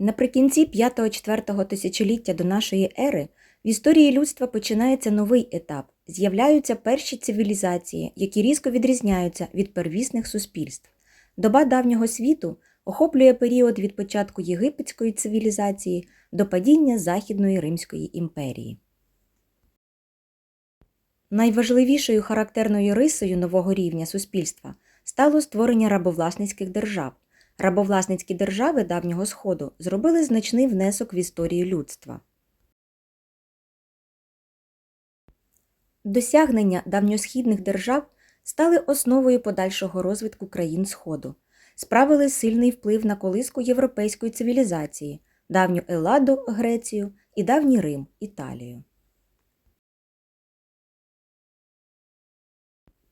Наприкінці 5-4 тисячоліття до нашої ери в історії людства починається новий етап. З'являються перші цивілізації, які різко відрізняються від первісних суспільств. Доба давнього світу охоплює період від початку єгипетської цивілізації до падіння Західної Римської імперії. Найважливішою характерною рисою нового рівня суспільства стало створення рабовласницьких держав. Рабовласницькі держави давнього Сходу зробили значний внесок в історію людства. Досягнення давньосхідних держав стали основою подальшого розвитку країн Сходу, справили сильний вплив на колиску європейської цивілізації, давню Еладу Грецію і давній Рим Італію.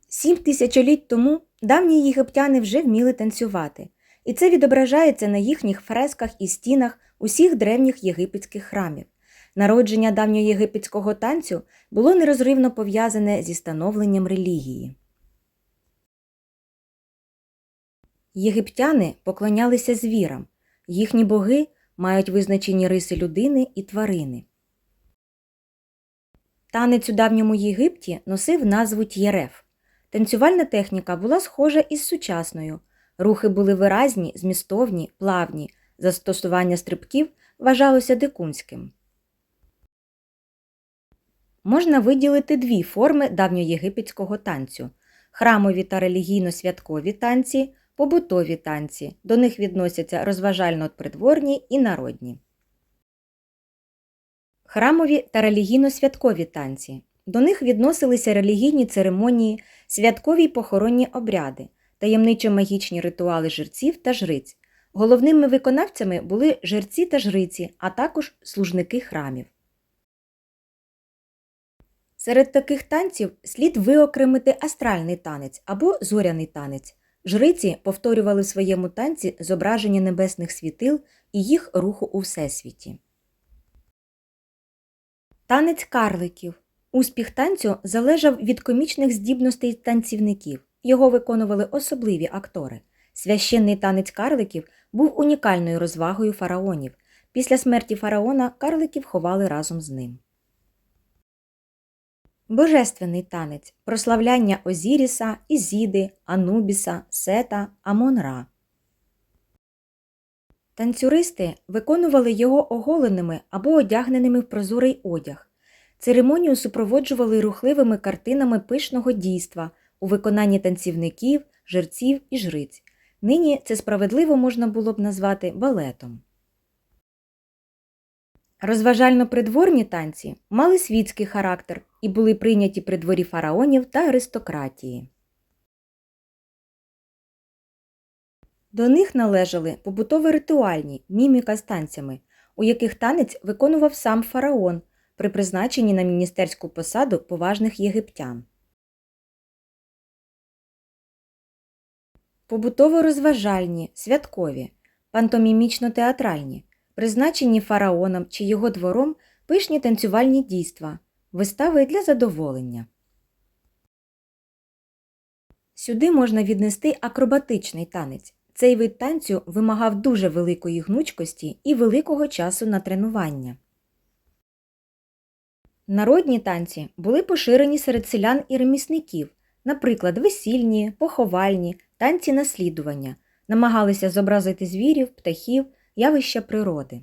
Сім тисячоліть тому давні єгиптяни вже вміли танцювати, і це відображається на їхніх фресках і стінах усіх древніх єгипетських храмів. Народження давньоєгипетського танцю було нерозривно пов'язане зі становленням релігії. Єгиптяни поклонялися звірам, їхні боги мають визначені риси людини і тварини. Танець у давньому Єгипті носив назву т'єреф. Танцювальна техніка була схожа із сучасною. Рухи були виразні, змістовні, плавні. Застосування стрибків вважалося дикунським. Можна виділити дві форми давньоєгипетського танцю храмові та релігійно-святкові танці, побутові танці. До них відносяться розважально-придворні і народні. Храмові та релігійно-святкові танці. До них відносилися релігійні церемонії, святкові й похоронні обряди, таємничо магічні ритуали жерців та жриць. Головними виконавцями були жерці та жриці, а також служники храмів. Серед таких танців слід виокремити астральний танець або зоряний танець. Жриці повторювали в своєму танці зображення небесних світил і їх руху у всесвіті. Танець карликів. Успіх танцю залежав від комічних здібностей танцівників. Його виконували особливі актори. Священний танець карликів був унікальною розвагою фараонів. Після смерті фараона карликів ховали разом з ним. Божественний танець прославляння Озіріса, Ізіди, Анубіса, Сета, Амон-Ра. Танцюристи виконували його оголеними або одягненими в прозорий одяг. Церемонію супроводжували рухливими картинами пишного дійства у виконанні танцівників, жерців і жриць. Нині це справедливо можна було б назвати балетом. Розважально-придворні танці мали світський характер і були прийняті при дворі фараонів та аристократії. До них належали побутово-ритуальні міміка з танцями, у яких танець виконував сам фараон при призначенні на міністерську посаду поважних єгиптян. Побутово-розважальні, святкові, пантомімічно-театральні, призначені фараоном чи його двором пишні танцювальні дійства, вистави для задоволення. Сюди можна віднести акробатичний танець. Цей вид танцю вимагав дуже великої гнучкості і великого часу на тренування. Народні танці були поширені серед селян і ремісників, наприклад, весільні, поховальні, танці наслідування, намагалися зобразити звірів, птахів, явища природи.